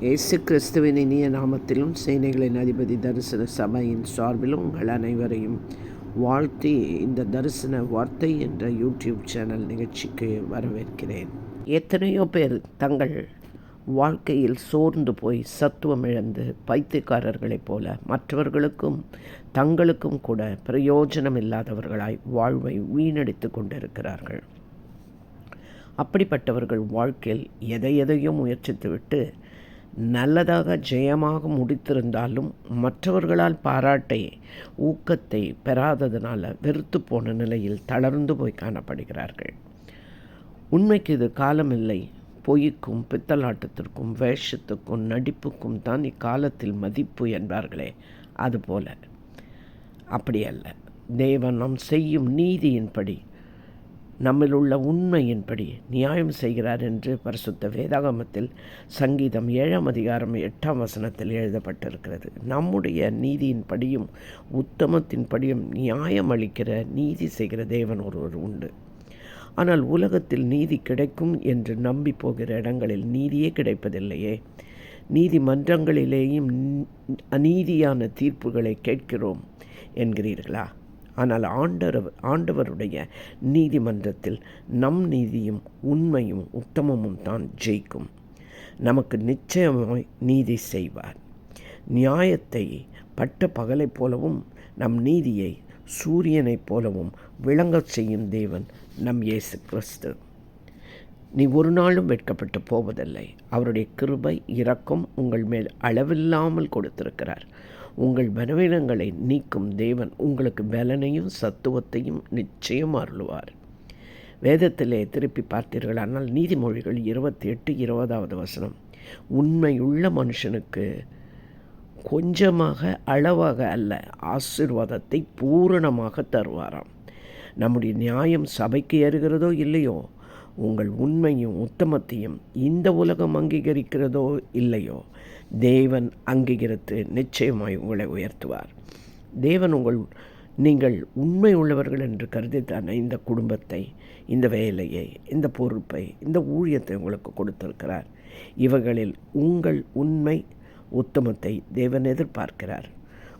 இயேசு கிறிஸ்துவின் இனிய நாமத்திலும் சேனைகளின் அதிபதி தரிசன சபையின் சார்பிலும் உங்கள் அனைவரையும் வாழ்த்தி இந்த தரிசன வார்த்தை என்ற யூடியூப் சேனல் நிகழ்ச்சிக்கு வரவேற்கிறேன். எத்தனையோ பேர் தங்கள் வாழ்க்கையில் சோர்ந்து போய் சத்துவம் இழந்து பைத்தியக்காரர்களைப் போல மற்றவர்களுக்கும் தங்களுக்கும் கூட பிரயோஜனம் இல்லாதவர்களாய் வாழ்வை வீணடித்து கொண்டிருக்கிறார்கள். அப்படிப்பட்டவர்கள் வாழ்க்கையில் எதை எதையும் முயற்சித்துவிட்டு நல்லதாக ஜெயமாக முடித்திருந்தாலும் மற்றவர்களால் பாராட்டை ஊக்கத்தை பெறாததுனால வெறுத்து போன நிலையில் தளர்ந்து போய் காணப்படுகிறார்கள். உண்மைக்கு இது காலமில்லை. பொய்க்கும் பித்தலாட்டத்திற்கும் வேஷத்துக்கும் நடிப்புக்கும் தான் இக்காலத்தில் மதிப்பு என்பார்களே. அதுபோல. அப்படி அல்ல தேவன் நாம் செய்யும் நீதியின்படி நம்மில் உள்ள உண்மையின்படி நியாயம் செய்கிறார் என்று பரிசுத்த வேதாகமத்தில் சங்கீதம் ஏழாம் அதிகாரம் எட்டாம் வசனத்தில் எழுதப்பட்டிருக்கிறது. நம்முடைய நீதியின்படியும் உத்தமத்தின்படியும் நியாயம் அளிக்கிற நீதி செய்கிற தேவன் ஒருவர் உண்டு. ஆனால் உலகத்தில் நீதி கிடைக்கும் என்று நம்பி போகிற இடங்களில் நீதியே கிடைப்பதில்லையே. நீதிமன்றங்களிலேயும் அநீதியான தீர்ப்புகளை கேட்கிறோம் என்கிறீர்களா? ஆனால் ஆண்டவர் ஆண்டவருடைய நீதிமன்றத்தில் நம் நீதியும் உண்மையும் உத்தமமும் தான் ஜெயிக்கும். நமக்கு நிச்சயமாய் நீதி செய்வார். நியாயத்தை பட்ட பகலைப் போலவும் நம் நீதியை சூரியனைப் போலவும் விளங்கச் செய்யும் தேவன் நம் இயேசு கிறிஸ்து. நீ ஒரு நாளும் வெட்கப்பட்டு போவதில்லை. அவருடைய கிருபை இரக்கம் உங்கள் மேல் அளவில்லாமல் கொடுத்திருக்கிறார். உங்கள் பலவீனங்களை நீக்கும் தேவன் உங்களுக்கு பலனையும் சத்துவத்தையும் நிச்சயம் அருளுவார். வேதத்திலே திருப்பி பார்த்தீர்களானால் நீதிமொழிகள் இருபத்தி எட்டு இருபதாவது வசனம் உண்மையுள்ள மனுஷனுக்கு கொஞ்சமாக அளவாக அல்ல ஆசிர்வாதத்தை பூரணமாக தருவாராம். நம்முடைய நியாயம் சபைக்கு ஏறுகிறதோ இல்லையோ உங்கள் உண்மையும் உத்தமத்தையும் இந்த உலகம் அங்கீகரிக்கிறதோ இல்லையோ தேவன் அங்கீகரித்து நிச்சயமாய் உங்களை உயர்த்துவார். தேவன் உங்கள் நீங்கள் உண்மை உள்ளவர்கள் என்று கருதித்தான இந்த குடும்பத்தை இந்த வேலையை இந்த பொறுப்பை இந்த ஊழியத்தை உங்களுக்கு கொடுத்திருக்கிறார். இவைகளில் உங்கள் உண்மை உத்தமத்தை தேவன் எதிர்பார்க்கிறார்.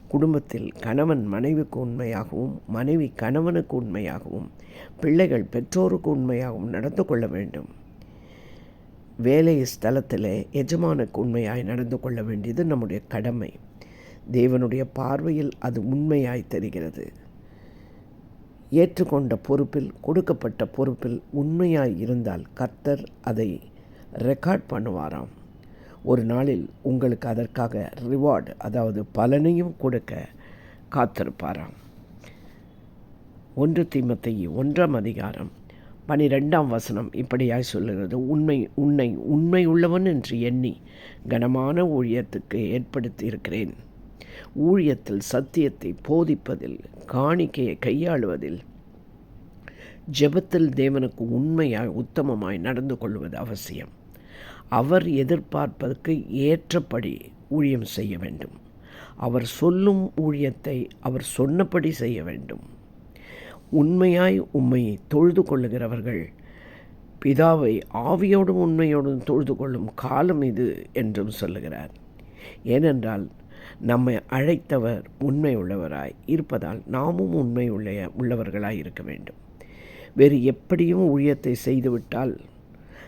குடும்பத்தில் கணவன் மனைவிக்கு உண்மையாகவும் மனைவி கணவனுக்கு உண்மையாகவும் பிள்ளைகள் பெற்றோருக்கு உண்மையாகவும் நடந்து கொள்ள வேண்டும். வேலை ஸ்தலத்தில் எஜமானுக்கு உண்மையாய் நடந்து கொள்ள வேண்டியது நம்முடைய கடமை. தேவனுடைய பார்வையில் அது உண்மையாய் தெரிகிறது. ஏற்றுக்கொண்ட பொறுப்பில் கொடுக்கப்பட்ட பொறுப்பில் உண்மையாய் இருந்தால் கர்த்தர் அதை ரெக்கார்ட் பண்ணுவாராம். ஒரு நாளில் உங்களுக்கு அதற்காக ரிவார்டு அதாவது பலனையும் கொடுக்க காத்திருப்பாராம். ஒன்று தீமத்தை ஒன்றாம் அதிகாரம் பனிரெண்டாம் வசனம் இப்படியாய் சொல்லுகிறது. உண்மை உன்னை உண்மை உள்ளவன் என்று எண்ணி கனமான ஊழியத்துக்கு ஏற்படுத்தி இருக்கிறேன் ஊழியத்தில் சத்தியத்தை போதிப்பதில் காணிக்கையை கையாளுவதில் ஜெபத்தில் தேவனுக்கு உண்மையாய் உத்தமமாய் நடந்து கொள்வது அவசியம். அவர் எதிர்பார்ப்பதற்கு ஏற்றபடி ஊழியம் செய்ய வேண்டும். அவர் சொல்லும் ஊழியத்தை அவர் சொன்னபடி செய்ய வேண்டும். உண்மையாய் உண்மை தொழுது கொள்ளுகிறவர்கள். பிதாவை ஆவியோடும் உண்மையோடும் தொழுது கொள்ளும் காலம் இது என்றும் சொல்லுகிறார். ஏனென்றால் நம்மை அழைத்தவர் உண்மை உள்ளவராய் இருப்பதால் நாமும் உண்மை உள்ள உள்ளவர்களாய் இருக்க வேண்டும். வேறு எப்படியும் ஊழியத்தை செய்துவிட்டால்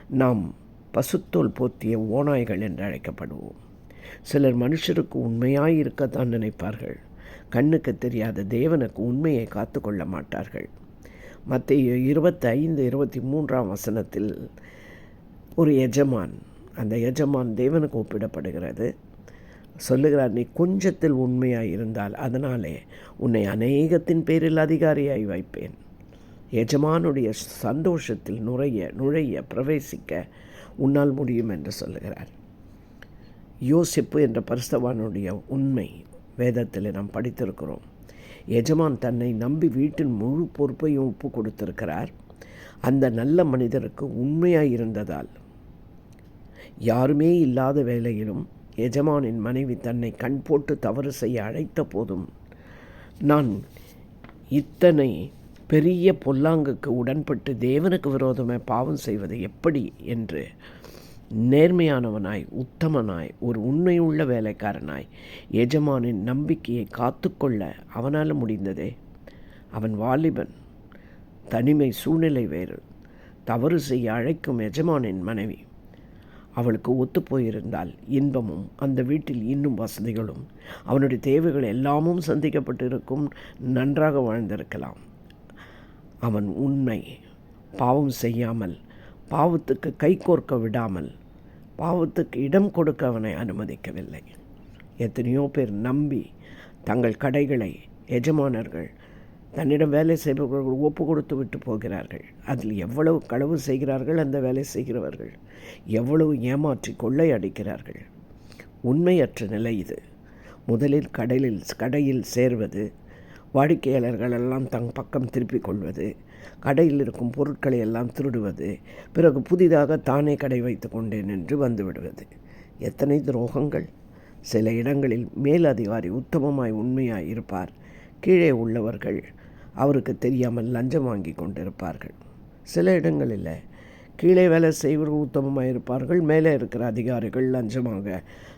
நாம் பசுத்தோல் போத்திய ஓநாய்கள் என்று அழைக்கப்படுவோம். சிலர் மனுஷருக்கு உண்மையாய் இருக்கத்தான் நினைப்பார்கள். கண்ணுக்கு தெரியாத தேவனுக்கு உண்மையை காத்து கொள்ள மாட்டார்கள். மற்ற இருபத்தைந்து இருபத்தி மூன்றாம் வசனத்தில் ஒரு எஜமான் அந்த எஜமான் தேவனுக்கு ஒப்பிடப்படுகிறது. சொல்லுகிறார் நீ கொஞ்சத்தில் உண்மையாக இருந்தால் அதனாலே உன்னை அநேகத்தின் பேரில் அதிகாரியாய் வைப்பேன். எஜமானுடைய சந்தோஷத்தில் நுழைய நுழைய பிரவேசிக்க உன்னால் முடியும் என்று சொல்லுகிறார். யோசிப்பு என்ற பரிஸ்தவானுடைய உண்மை வேதத்தில் நாம் படித்திருக்கிறோம். எஜமான் தன்னை நம்பி வீட்டின் முழு பொறுப்பையும் ஒப்பு கொடுத்திருக்கிறார். அந்த நல்ல மனிதருக்கு உண்மையாக இருந்ததால். யாருமே இல்லாத வேலையிலும் எஜமானின் மனைவி தன்னை கண் போட்டு தவறு செய்ய அழைத்த போதும் நான் இத்தனை பெரிய பொல்லாங்குக்கு உடன்பட்டு தேவனுக்கு விரோதமாக பாவம் செய்வது எப்படி என்று நேர்மையானவனாய் உத்தமனாய் ஒரு உண்மையுள்ள வேலைக்காரனாய் எஜமானின் நம்பிக்கையை காத்துக்கொள்ள அவனால் முடிந்ததே? அவன் வாலிபன் தனிமை சூழ்நிலை வேறு தவறு செய்ய அழைக்கும் எஜமானின் மனைவி. அவளுக்கு ஒத்துப்போயிருந்தால் இன்பமும் அந்த வீட்டில் இன்னும் வசதிகளும் அவனுடைய தேவைகள் எல்லாமும் சந்திக்கப்பட்டு இருக்கும் நன்றாக வாழ்ந்திருக்கலாம். அவன் உண்மை பாவம் செய்யாமல் பாவத்துக்கு கை கோர்க்க விடாமல் பாவத்துக்கு இடம் கொடுக்க அவனை அனுமதிக்கவில்லை. எத்தனையோ பேர் நம்பி தங்கள் கடைகளை எஜமானர்கள் தன்னிடம் வேலை செய்பவர்கள் ஒப்பு கொடுத்து விட்டு போகிறார்கள். அதில் எவ்வளவு களவு செய்கிறார்கள் அந்த வேலை செய்கிறவர்கள். எவ்வளவு ஏமாற்றி கொள்ளை அடிக்கிறார்கள். உண்மையற்ற நிலை இது. முதலில் கடலில் கடையில் சேர்வது வாடிக்கையாளர்கள் எல்லாம் தங் பக்கம் திருப்பிக் கொள்வது கடையில் இருக்கும் பொருட்களை எல்லாம் திருடுவது பிறகு புதிதாக தானே கடை வைத்து கொண்டேன் என்று வந்துவிடுவது. எத்தனை துரோகங்கள்! சில இடங்களில் மேலதிகாரி உத்தமமாய் உண்மையாய் இருப்பார். கீழே உள்ளவர்கள் அவருக்கு தெரியாமல் லஞ்சம் வாங்கி கொண்டிருப்பார்கள். சில இடங்களில் கீழே வேலை செய்வர்கள் உத்தமமாக இருப்பார்கள் மேலே இருக்கிற அதிகாரிகள் லஞ்சமாக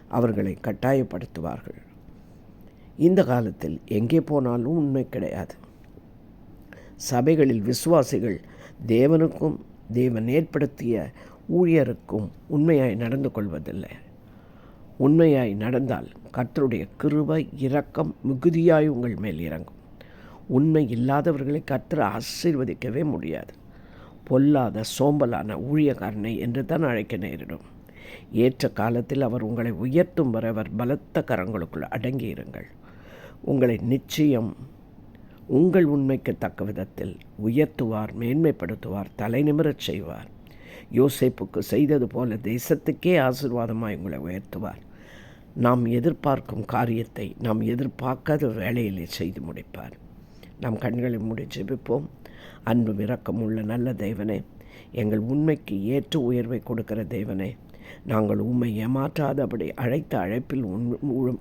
அவர்களை கட்டாயப்படுத்துவார்கள். இந்த காலத்தில் எங்கே போனாலும் உண்மை கிடையாது. சபைகளில் விசுவாசிகள் தேவனுக்கும் தேவன் ஏற்படுத்திய ஊழியருக்கும் உண்மையாய் நடந்து கொள்வதில்லை. உண்மையாய் நடந்தால் கர்த்தருடைய கிருபை இரக்கம் மிகுதியாய் உங்கள் மேல் இறங்கும். உண்மை இல்லாதவர்களை கர்த்தர் ஆசீர்வதிக்கவே முடியாது. பொல்லாத சோம்பலான ஊழியக்காரனை என்று தான் அழைக்க நேரிடும். ஏற்ற காலத்தில் அவர் உங்களை உயர்த்தும் வரை அவர் பலத்த கரங்களுக்குள் அடங்கியிருங்கள். உங்களை நிச்சயம் உங்கள் உண்மைக்கு தக்க விதத்தில் உயர்த்துவார் மேன்மைப்படுத்துவார் தலைநிமிரச் செய்வார். யோசேப்புக்கு செய்தது போல தேசத்துக்கே ஆசிர்வாதமாக உங்களை உயர்த்துவார். நாம் எதிர்பார்க்கும் காரியத்தை நாம் எதிர்பார்க்காத வேலையிலே செய்து முடிப்பார். நாம் கண்களை மூடி ஜெபிப்போம். அன்பு இறக்கம் உள்ள நல்ல தெய்வனே எங்கள் உண்மைக்கு ஏற்ற உயர்வை கொடுக்கிற தெய்வனே நாங்கள் உண்மை ஏமாற்றாதபடி அழைத்த அழைப்பில்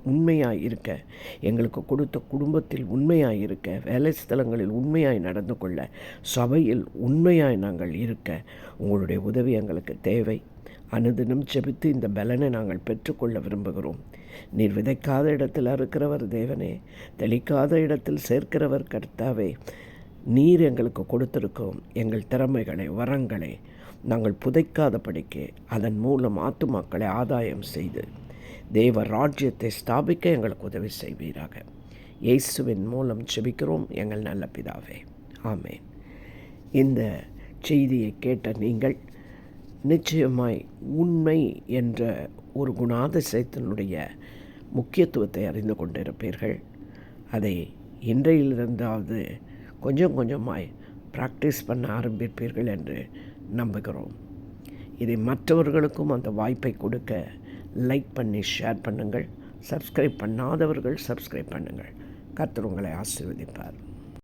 உண்மையாக இருக்க எங்களுக்கு கொடுத்த குடும்பத்தில் உண்மையாக இருக்க வேலை ஸ்தலங்களில் உண்மையாய் நடந்து கொள்ள. சபையில் உண்மையாய் நாங்கள் இருக்க. உங்களுடைய உதவி எங்களுக்கு தேவை. அனுதினம் செபித்து இந்த பலனை நாங்கள் பெற்றுக்கொள்ள விரும்புகிறோம். நீர் விதைக்காத இடத்தில் அறுக்கிறவர் தேவனே. தெளிக்காத இடத்தில் சேர்க்கிறவர் கர்த்தாவே. நீர் எங்களுக்கு கொடுத்திருக்கும் எங்கள் திறமைகளை வரங்களை நாங்கள் புதைக்காதபடிக்கு அதன் மூலம் ஆத்துமாக்களை ஆதாயம் செய்து தேவ ராஜ்யத்தை ஸ்தாபிக்க எங்களுக்கு உதவி செய்வீராக. இயேசுவின் மூலம் செபிக்கிறோம் எங்கள் நல்ல பிதாவே. ஆமேன். இந்த செய்தியை கேட்ட நீங்கள் நிச்சயமாய் உண்மை என்ற ஒரு குணாதிசயத்தினுடைய முக்கியத்துவத்தை அறிந்து கொண்டிருப்பீர்கள். அதை இன்றையிலிருந்தாவது கொஞ்சம் கொஞ்சமாய் ப்ராக்டிஸ் பண்ண ஆரம்பிப்பீர்கள் என்று நம்புகிறோம். இதை மற்றவர்களுக்கும் அந்த வாய்ப்பை கொடுக்க லைக் பண்ணி ஷேர் பண்ணுங்கள். சப்ஸ்கிரைப் பண்ணாதவர்கள் சப்ஸ்கிரைப் பண்ணுங்கள். கர்த்தர் உங்களை ஆசீர்வதிப்பார்.